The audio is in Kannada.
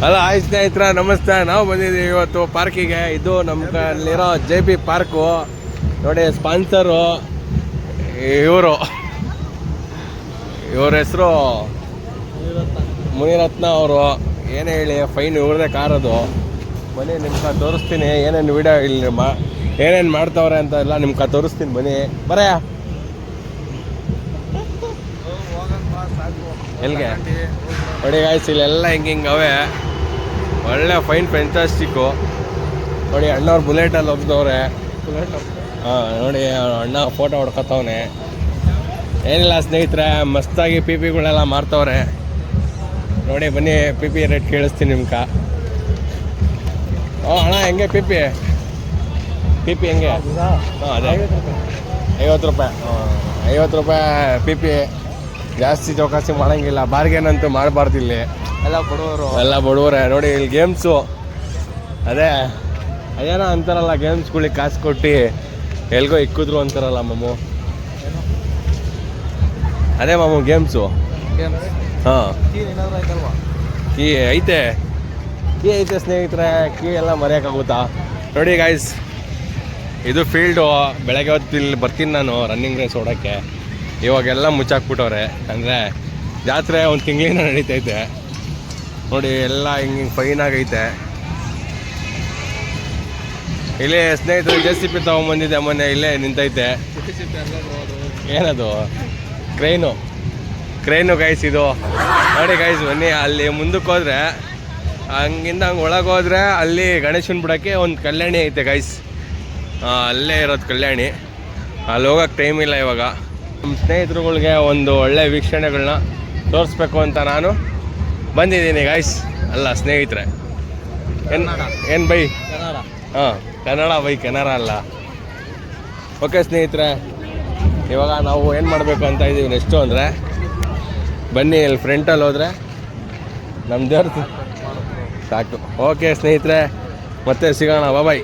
ಹಲೋ ಆಯ್ ಸ್ನೇಹಿತರ, ನಮಸ್ತೆ. ನಾವು ಬಂದಿದ್ದೀವಿ ಇವತ್ತು ಪಾರ್ಕಿಗೆ. ಇದು ನಮ್ಮ ಕಲ್ಲಿರೋ ಜೆ ಪಿ ಪಾರ್ಕು. ನೋಡಿ, ಸ್ಪಾನ್ಸರು ಇವರು. ಇವ್ರ ಹೆಸರು ಮುನಿರತ್ನ ಅವರು. ಏನೇ ಹೇಳಿ ಫೈನ್ ಇವ್ರದೇ ಕಾರದು ಬನ್ನಿ ನಿಮ್ಗೆ ತೋರಿಸ್ತೀನಿ. ಏನೇನು ವಿಡಿಯೋ ಇಲ್ಲಿ ಏನೇನು ಮಾಡ್ತವ್ರೆ ಅಂತ ಎಲ್ಲ ನಿಮ್ಗೆ ತೋರಿಸ್ತೀನಿ. ಬನ್ನಿ. ಬರಯ್ಯ. ಎಲ್ಲಿಗೆ ನೋಡಿ ಗಾಯ್ಸ್ ಇಲ್ಲೆಲ್ಲ ಹಿಂಗೆ ಹಿಂಗೆ ಅವೇ. ಒಳ್ಳೆ ಫೈನ್ ಫೆಂಟಾಸ್ಟಿಕ್ಕು ನೋಡಿ ಅಣ್ಣವ್ರು ಬುಲೆಟಲ್ಲಿ ಹೋಗ್ದವ್ರೆ ಹಾಂ ನೋಡಿ ಅಣ್ಣ ಫೋಟೋ ಹೊಡ್ಕೊತವ್ನೆ. ಏನಿಲ್ಲ ಸ್ನೇಹಿತರೆ ಮಸ್ತಾಗಿ ಪಿ ಪಿಗಳೆಲ್ಲ ಮಾರ್ತವ್ರೆ. ನೋಡಿ ಬನ್ನಿ ಪಿ ಪಿ ರೇಟ್ ಕೇಳಿಸ್ತೀನಿ ನಿಮ್ಗೆ ಓ ಅಣ್ಣ ಹೆಂಗೆ ಪಿ ಪಿ ಪಿ ಪಿ ಹೆಂಗೆ ಹಾಂ ಅದೇ. ಐವತ್ತು ರೂಪಾಯಿ. ಹಾಂ ಐವತ್ತು ರೂಪಾಯಿ ಪಿ ಪಿ ಜಾಸ್ತಿ ಚೌಕಾಸಿ ಮಾಡಂಗಿಲ್ಲ. ಬಾರ್ಗೇನ್ ಅಂತೂ ಮಾಡಬಾರ್ದು ಇಲ್ಲಿ. ಎಲ್ಲ ಬಡವರು. ಎಲ್ಲ ಬಡವರೇ. ನೋಡಿ ಇಲ್ಲಿ ಗೇಮ್ಸು ಅದೇ ಅದೇನೋ ಅಂತಾರಲ್ಲ ಗೇಮ್ಸ್ಗಳಿಗೆ ಕಾಸು ಕೊಟ್ಟು ಎಲ್ಗೋ ಇಕ್ಕಿದ್ರು ಅಂತಾರಲ್ಲ ಮಾಮು. ಅದೇ ಮಾಮು ಗೇಮ್ಸು ಹಾಂ. ಕೀ ಐತೆ. ಕೀ ಐತೆ ಸ್ನೇಹಿತರೆ. ಕೀ ಎಲ್ಲ ಮರೆಯೋಕ್ಕಾಗುತ್ತಾ? ನೋಡಿ ಗಾಯ್ಸ್ ಇದು ಫೀಲ್ಡು ಬೆಳಗ್ಗೆ ಹೊತ್ತು ಇಲ್ಲಿ ಬರ್ತೀನಿ ನಾನು ರನ್ನಿಂಗ್ ರೇಸ್ ಓಡೋಕ್ಕೆ. ಇವಾಗೆಲ್ಲ ಮುಚ್ಚಾಕ್ಬಿಟ್ಟವ್ರೆ. ಅಂದರೆ ಜಾತ್ರೆ ಒಂದು ತಿಂಗಳಿಂದ ನಡೀತೈತೆ. ನೋಡಿ, ಎಲ್ಲ ಹಿಂಗೆ ಹಿಂಗೆ ಫೈನ್ ಆಗೈತೆ. ಇಲ್ಲೇ ಸ್ನೇಹಿತರು ಜೆ ಸಿ ಪಿ ತೊಗೊಂಬಂದಿದ್ದೆ ಮೊನ್ನೆ, ಇಲ್ಲೇ ನಿಂತೈತೆ. ಏನದು? ಕ್ರೈನು. ಕ್ರೈನು ಗೈಸ್ ಇದು. ನೋಡಿ ಗೈಸ್ ಬನ್ನಿ, ಅಲ್ಲಿ ಮುಂದಕ್ಕೆ ಹೋದ್ರೆ, ಹಂಗಿಂದ ಹಂಗೆ ಒಳಗೆ ಹೋದ್ರೆ ಅಲ್ಲಿ ಗಣೇಶನ ಬಿಡೋಕ್ಕೆ ಒಂದು ಕಲ್ಯಾಣಿ ಐತೆ ಗೈಸ್ ಅಲ್ಲೇ ಇರೋದು ಕಲ್ಯಾಣಿ. ಅಲ್ಲಿ ಹೋಗೋಕೆ ಟೈಮ್ ಇಲ್ಲ ಇವಾಗ. ನಮ್ಮ ಸ್ನೇಹಿತರುಗಳಿಗೆ ಒಂದು ಒಳ್ಳೆ ವೀಕ್ಷಣೆಗಳನ್ನ ತೋರಿಸ್ಬೇಕು ಅಂತ ನಾನು ಬಂದಿದ್ದೀನಿ ಗಾಯ್ಸ್ ಅಲ್ಲ ಸ್ನೇಹಿತರೆ. ಏನು ಏನು ಬೈ? ಹಾಂ ಕನ್ನಡ ಬೈ ಕನ್ನಡ ಅಲ್ಲ. ಓಕೆ ಸ್ನೇಹಿತರೆ. ಇವಾಗ ನಾವು ಏನು ಮಾಡಬೇಕು ಅಂತ ಇದ್ದೀವಿ ನೆಕ್ಸ್ಟು ಅಂದರೆ ಬನ್ನಿ ಇಲ್ಲಿ ಫ್ರೆಂಟಲ್ಲಿ ಹೋದರೆ ನಮ್ಮ ದೇವ್ರ ಸಾಕು. ಓಕೆ ಸ್ನೇಹಿತರೆ. ಮತ್ತೆ ಸಿಗೋಣ. ಬಾಯ್